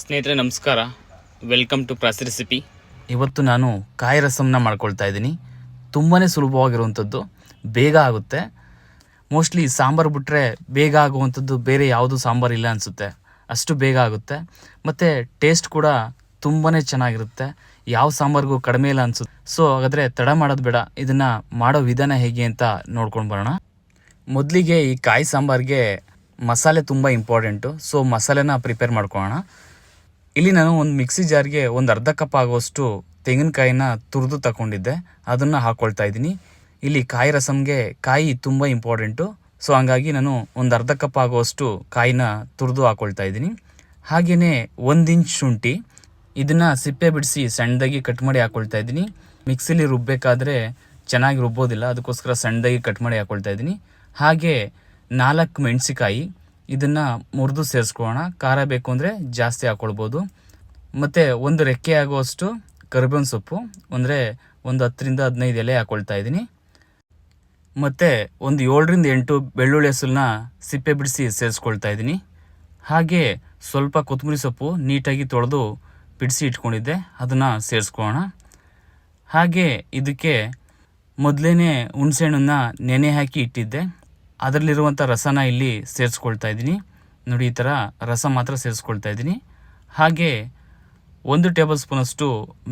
ಸ್ನೇಹಿತರೆ, ನಮಸ್ಕಾರ. Welcome to pros recipe ಇವತ್ತು ನಾನು ಕಾಯಿ ರಸಮ್ನ ಮಾಡ್ಕೊಳ್ತಾ ಇದ್ದೀನಿ. ತುಂಬಾ ಸುಲಭವಾಗಿರುವಂಥದ್ದು, ಬೇಗ ಆಗುತ್ತೆ. ಮೋಸ್ಟ್ಲಿ ಸಾಂಬಾರು ಬಿಟ್ಟರೆ ಬೇಗ ಆಗುವಂಥದ್ದು ಬೇರೆ ಯಾವುದು ಸಾಂಬಾರು ಇಲ್ಲ ಅನಿಸುತ್ತೆ. ಅಷ್ಟು ಬೇಗ ಆಗುತ್ತೆ. ಮತ್ತು ಟೇಸ್ಟ್ ಕೂಡ ತುಂಬಾ ಚೆನ್ನಾಗಿರುತ್ತೆ. ಯಾವ ಸಾಂಬಾರಿಗೂ ಕಡಿಮೆ ಇಲ್ಲ ಅನ್ಸುತ್ತೆ. ಸೊ ಹಾಗಾದರೆ ತಡ ಮಾಡೋದು ಬೇಡ. ಇದನ್ನು ಮಾಡೋ ವಿಧಾನ ಹೇಗೆ ಅಂತ ನೋಡ್ಕೊಂಡು ಬರೋಣ. ಮೊದಲಿಗೆ ಈ ಕಾಯಿ ಸಾಂಬಾರಿಗೆ ಮಸಾಲೆ ತುಂಬ ಇಂಪಾರ್ಟೆಂಟು ಸೊ ಮಸಾಲೆನ ಪ್ರಿಪೇರ್ ಮಾಡ್ಕೊಳ್ಳೋಣ. ಇಲ್ಲಿ ನಾನು ಒಂದು ಮಿಕ್ಸಿ ಜಾರ್ಗೆ ಒಂದು ಅರ್ಧ ಕಪ್ ಆಗುವಷ್ಟು ತೆಂಗಿನಕಾಯಿನ ತುರಿದು ತಗೊಂಡಿದ್ದೆ ಅದನ್ನು ಹಾಕ್ಕೊಳ್ತಾ ಇದ್ದೀನಿ. ಇಲ್ಲಿ ಕಾಯಿ ರಸಮ್ಗೆ ಕಾಯಿ ತುಂಬ ಇಂಪಾರ್ಟೆಂಟು. ಸೊ ಹಂಗಾಗಿ ನಾನು ಒಂದು ಅರ್ಧ ಕಪ್ ಆಗುವಷ್ಟು ಕಾಯಿನ ತುರಿದು ಹಾಕ್ಕೊಳ್ತಾ ಇದ್ದೀನಿ. ಹಾಗೆಯೇ ಒಂದು ಇಂಚ್ ಶುಂಠಿ. ಇದನ್ನು ಸಿಪ್ಪೆ ಬಿಡಿಸಿ ಸಣ್ಣದಾಗಿ ಕಟ್ ಮಾಡಿ ಹಾಕ್ಕೊಳ್ತಾ ಇದ್ದೀನಿ. ಮಿಕ್ಸಿಲಿ ರುಬ್ಬಬೇಕಾದ್ರೆ ಚೆನ್ನಾಗಿ ರುಬ್ಬೋದಿಲ್ಲ. ಅದಕ್ಕೋಸ್ಕರ ಸಣ್ಣದಾಗಿ ಕಟ್ ಮಾಡಿ ಹಾಕ್ಕೊಳ್ತಾ ಇದ್ದೀನಿ. ಹಾಗೆ ನಾಲ್ಕು ಮೆಣಸಿಕಾಯಿ ಇದನ್ನು ಮುರಿದು ಸೇರಿಸ್ಕೊಳ್ಳೋಣ. ಖಾರ ಬೇಕು ಅಂದರೆ ಜಾಸ್ತಿ ಹಾಕ್ಕೊಳ್ಬೋದು ಮತ್ತು ಒಂದು ರೆಕ್ಕೆ ಆಗುವಷ್ಟು ಕರಿಬೇವಿನ ಸೊಪ್ಪು, ಅಂದರೆ ಒಂದು ಹತ್ತರಿಂದ ಹದಿನೈದು ಎಲೆ ಹಾಕ್ಕೊಳ್ತಾ ಇದ್ದೀನಿ. ಮತ್ತು ಒಂದು ಏಳರಿಂದ ಎಂಟು ಬೆಳ್ಳುಳ್ಳಿ ಹೆಸರನ್ನ ಸಿಪ್ಪೆ ಬಿಡಿಸಿ ಸೇರಿಸ್ಕೊಳ್ತಾ ಇದ್ದೀನಿ. ಹಾಗೆ ಸ್ವಲ್ಪ ಕೊತ್ತಂಬರಿ ಸೊಪ್ಪು ನೀಟಾಗಿ ತೊಳೆದು ಬಿಡಿಸಿ ಇಟ್ಕೊಂಡಿದ್ದೆ, ಅದನ್ನು ಸೇರಿಸ್ಕೊಳ್ಳೋಣ. ಹಾಗೆ ಇದಕ್ಕೆ ಮೊದಲೇ ಹುಣಸೆಹಣ್ಣನ್ನು ನೆನೆ ಹಾಕಿ ಇಟ್ಟಿದ್ದೆ. ಅದರಲ್ಲಿರುವಂಥ ರಸನ ಇಲ್ಲಿ ಸೇರಿಸ್ಕೊಳ್ತಾ ಇದ್ದೀನಿ. ನೋಡಿ, ಈ ಥರ ರಸ ಮಾತ್ರ ಸೇರಿಸ್ಕೊಳ್ತಾ ಇದ್ದೀನಿ. ಹಾಗೆ ಒಂದು ಟೇಬಲ್ ಸ್ಪೂನಷ್ಟು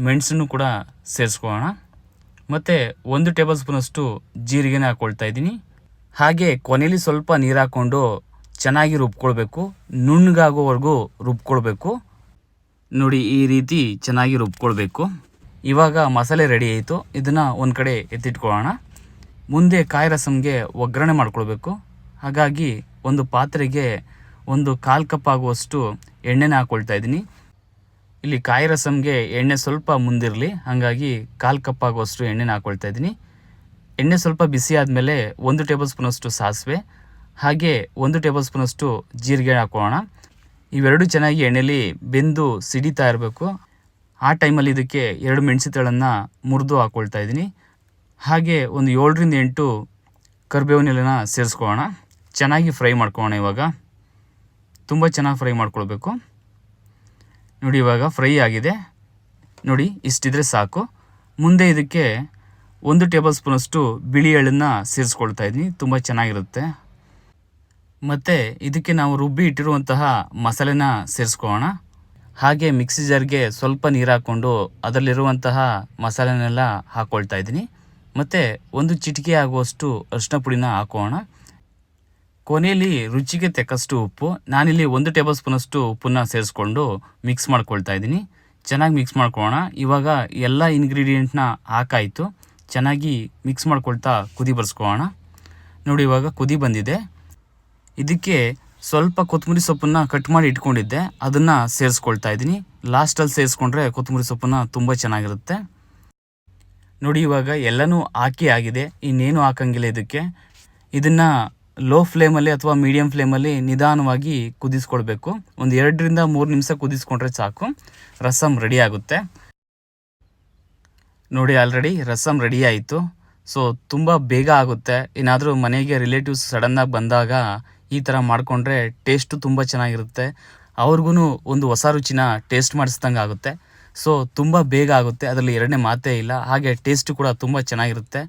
ಮೆಣಸನ್ನು ಕೂಡ ಸೇರಿಸ್ಕೊಳ್ಳೋಣ. ಮತ್ತು ಒಂದು ಟೇಬಲ್ ಸ್ಪೂನಷ್ಟು ಜೀರಿಗೆನ ಹಾಕ್ಕೊಳ್ತಾ ಇದ್ದೀನಿ. ಹಾಗೆ ಕೊನೆಯಲ್ಲಿ ಸ್ವಲ್ಪ ನೀರು ಹಾಕ್ಕೊಂಡು ಚೆನ್ನಾಗಿ ರುಬ್ಕೊಳ್ಬೇಕು. ನುಣ್ಣಗಾಗೋವರೆಗೂ ರುಬ್ಕೊಳ್ಬೇಕು. ನೋಡಿ, ಈ ರೀತಿ ಚೆನ್ನಾಗಿ ರುಬ್ಕೊಳ್ಬೇಕು. ಇವಾಗ ಮಸಾಲೆ ರೆಡಿ ಆಯಿತು. ಇದನ್ನು ಒಂದು ಕಡೆ ಎತ್ತಿಟ್ಕೊಳ್ಳೋಣ. ಮುಂದೆ ಕಾಯಿ ರಸಮ್ಗೆ ಒಗ್ಗರಣೆ ಮಾಡ್ಕೊಳ್ಬೇಕು. ಹಾಗಾಗಿ ಒಂದು ಪಾತ್ರೆಗೆ ಒಂದು ಕಾಲು ಕಪ್ ಆಗುವಷ್ಟು ಎಣ್ಣೆನ ಹಾಕ್ಕೊಳ್ತಾ ಇದ್ದೀನಿ. ಇಲ್ಲಿ ಕಾಯಿ ರಸಮ್ಗೆ ಎಣ್ಣೆ ಸ್ವಲ್ಪ ಮುಂದಿರಲಿ. ಹಾಗಾಗಿ ಕಾಲು ಕಪ್ ಆಗುವಷ್ಟು ಎಣ್ಣೆನ ಹಾಕ್ಕೊಳ್ತಾ ಇದ್ದೀನಿ. ಎಣ್ಣೆ ಸ್ವಲ್ಪ ಬಿಸಿ ಆದಮೇಲೆ ಒಂದು ಟೇಬಲ್ ಸ್ಪೂನಷ್ಟು ಸಾಸಿವೆ, ಹಾಗೆ ಒಂದು ಟೇಬಲ್ ಸ್ಪೂನಷ್ಟು ಜೀರಿಗೆ ಹಾಕೊಳ್ಳೋಣ. ಇವೆರಡು ಚೆನ್ನಾಗಿ ಎಣ್ಣೆಲಿ ಬೆಂದು ಸಿಡಿತಾ ಇರಬೇಕು. ಆ ಟೈಮಲ್ಲಿ ಇದಕ್ಕೆ ಎರಡು ಮೆಣಸಿತಳನ್ನು ಮುರಿದು ಹಾಕ್ಕೊಳ್ತಾ ಇದ್ದೀನಿ. ಹಾಗೆ ಒಂದು ಏಳರಿಂದ ಎಂಟು ಕರಿಬೇವಿನ ಎಲೆನ ಸೇರಿಸ್ಕೊಳ್ಳೋಣ. ಚೆನ್ನಾಗಿ ಫ್ರೈ ಮಾಡ್ಕೊಳ್ಳೋಣ ಇವಾಗ. ತುಂಬ ಚೆನ್ನಾಗಿ ಫ್ರೈ ಮಾಡ್ಕೊಳ್ಬೇಕು. ನೋಡಿ ಇವಾಗ ಫ್ರೈ ಆಗಿದೆ. ನೋಡಿ, ಇಷ್ಟಿದ್ರೆ ಸಾಕು. ಮುಂದೆ ಇದಕ್ಕೆ ಒಂದು ಟೇಬಲ್ ಸ್ಪೂನಷ್ಟು ಬಿಳಿ ಎಳ್ಳನ್ನು ಸೇರಿಸ್ಕೊಳ್ತಾ ಇದ್ದೀನಿ. ತುಂಬ ಚೆನ್ನಾಗಿರುತ್ತೆ. ಮತ್ತು ಇದಕ್ಕೆ ನಾವು ರುಬ್ಬಿ ಇಟ್ಟಿರುವಂತಹ ಮಸಾಲೆನ ಸೇರಿಸ್ಕೊಳ್ಳೋಣ. ಹಾಗೆ ಮಿಕ್ಸಿ ಜಾರ್ಗೆ ಸ್ವಲ್ಪ ನೀರು ಹಾಕ್ಕೊಂಡು ಅದರಲ್ಲಿರುವಂತಹ ಮಸಾಲೆನೆಲ್ಲ ಹಾಕ್ಕೊಳ್ತಾ ಇದ್ದೀನಿ. ಮತ್ತು ಒಂದು ಚಿಟಿಕೆ ಆಗುವಷ್ಟು ಅರಿಶಿನ ಪುಡಿನ ಹಾಕೋಣ. ಕೊನೆಯಲ್ಲಿ ರುಚಿಗೆ ತಕ್ಕಷ್ಟು ಉಪ್ಪು. ನಾನಿಲ್ಲಿ ಒಂದು ಟೇಬಲ್ ಸ್ಪೂನಷ್ಟು ಉಪ್ಪನ್ನು ಸೇರಿಸ್ಕೊಂಡು ಮಿಕ್ಸ್ ಮಾಡ್ಕೊಳ್ತಾ ಇದ್ದೀನಿ. ಚೆನ್ನಾಗಿ ಮಿಕ್ಸ್ ಮಾಡ್ಕೊಳ್ಳೋಣ ಇವಾಗ ಎಲ್ಲ ಇಂಗ್ರೀಡಿಯೆಂಟ್ನ ಹಾಕಾಯಿತು. ಚೆನ್ನಾಗಿ ಮಿಕ್ಸ್ ಮಾಡ್ಕೊಳ್ತಾ ಕುದಿ ಬರ್ಸ್ಕೊಳ್ಳೋಣ ನೋಡಿ ಇವಾಗ ಕುದಿ ಬಂದಿದೆ. ಇದಕ್ಕೆ ಸ್ವಲ್ಪ ಕೊತ್ತಂಬರಿ ಸೊಪ್ಪನ್ನು ಕಟ್ ಮಾಡಿ ಇಟ್ಕೊಂಡಿದ್ದೆ. ಅದನ್ನು ಸೇರಿಸ್ಕೊಳ್ತಾ ಇದ್ದೀನಿ. ಲಾಸ್ಟಲ್ಲಿ ಸೇರಿಸ್ಕೊಂಡ್ರೆ ಕೊತ್ತಂಬರಿ ಸೊಪ್ಪನ್ನು ತುಂಬ ಚೆನ್ನಾಗಿರುತ್ತೆ. ನೋಡಿ ಇವಾಗ ಎಲ್ಲನೂ ಹಾಕಿ ಆಗಿದೆ, ಇನ್ನೇನು ಹಾಕಂಗಿಲ್ಲ ಇದಕ್ಕೆ. ಇದನ್ನು ಲೋ ಫ್ಲೇಮಲ್ಲಿ ಅಥವಾ ಮೀಡಿಯಂ ಫ್ಲೇಮಲ್ಲಿ ನಿಧಾನವಾಗಿ ಕುದಿಸ್ಕೊಳ್ಬೇಕು ಒಂದು ಎರಡರಿಂದ ಮೂರು ನಿಮಿಷ ಕುದಿಸ್ಕೊಂಡ್ರೆ ಸಾಕು. ರಸಮ್ ರೆಡಿ ಆಗುತ್ತೆ. ನೋಡಿ ಆಲ್ರೆಡಿ ರಸಂ ರೆಡಿ ಆಯಿತು. ಸೊ ತುಂಬ ಬೇಗ ಆಗುತ್ತೆ. ಏನಾದರೂ ಮನೆಗೆ ರಿಲೇಟಿವ್ಸ್ ಸಡನ್ನಾಗಿ ಬಂದಾಗ ಈ ಥರ ಮಾಡಿಕೊಂಡ್ರೆ ಟೇಸ್ಟು ತುಂಬ ಚೆನ್ನಾಗಿರುತ್ತೆ. ಅವ್ರಿಗೂ ಒಂದು ಹೊಸ ರುಚಿನ ಟೇಸ್ಟ್ ಮಾಡಿಸ್ದಂಗೆ ಆಗುತ್ತೆ ಸೊ ತುಂಬ ಬೇಗ ಆಗುತ್ತೆ. ಅದರಲ್ಲಿ ಎರಡನೇ ಮಾತೇ ಇಲ್ಲ. ಹಾಗೆ ಟೇಸ್ಟ್ ಕೂಡ ತುಂಬ ಚೆನ್ನಾಗಿರುತ್ತೆ.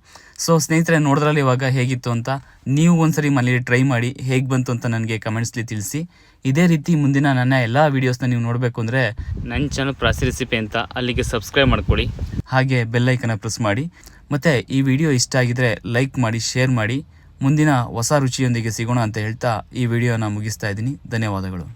ಸೊ ಸ್ನೇಹಿತರೆ ನೋಡಿದ್ರಲ್ಲಿ ಇವಾಗ ಹೇಗಿತ್ತು ಅಂತ ನೀವು ಒಂದ್ಸರಿ ಮನೇಲಿ ಟ್ರೈ ಮಾಡಿ ಹೇಗೆ ಬಂತು ಅಂತ ನನಗೆ ಕಮೆಂಟ್ಸ್ಲಿ ತಿಳಿಸಿ. ಇದೇ ರೀತಿ ಮುಂದಿನ ನನ್ನ ಎಲ್ಲ ವೀಡಿಯೋಸ್ನ ನೀವು ನೋಡಬೇಕು ಅಂದರೆ ನನ್ನ ಚಾನಲ್ ಪ್ರಾಸಿ ರೆಸಿಪಿ ಅಂತ ಅಲ್ಲಿಗೆ ಸಬ್ಸ್ಕ್ರೈಬ್ ಮಾಡ್ಕೊಳ್ಳಿ. ಹಾಗೆ ಬೆಲ್ಲೈಕನ್ನ ಪ್ರೆಸ್ ಮಾಡಿ. ಮತ್ತು ಈ ವಿಡಿಯೋ ಇಷ್ಟ ಆಗಿದ್ರೆ ಲೈಕ್ ಮಾಡಿ ಶೇರ್ ಮಾಡಿ. ಮುಂದಿನ ಹೊಸ ರುಚಿಯೊಂದಿಗೆ ಸಿಗೋಣ ಅಂತ ಹೇಳ್ತಾ ಈ ವಿಡಿಯೋನ ಮುಗಿಸ್ತಾ ಇದ್ದೀನಿ. ಧನ್ಯವಾದಗಳು.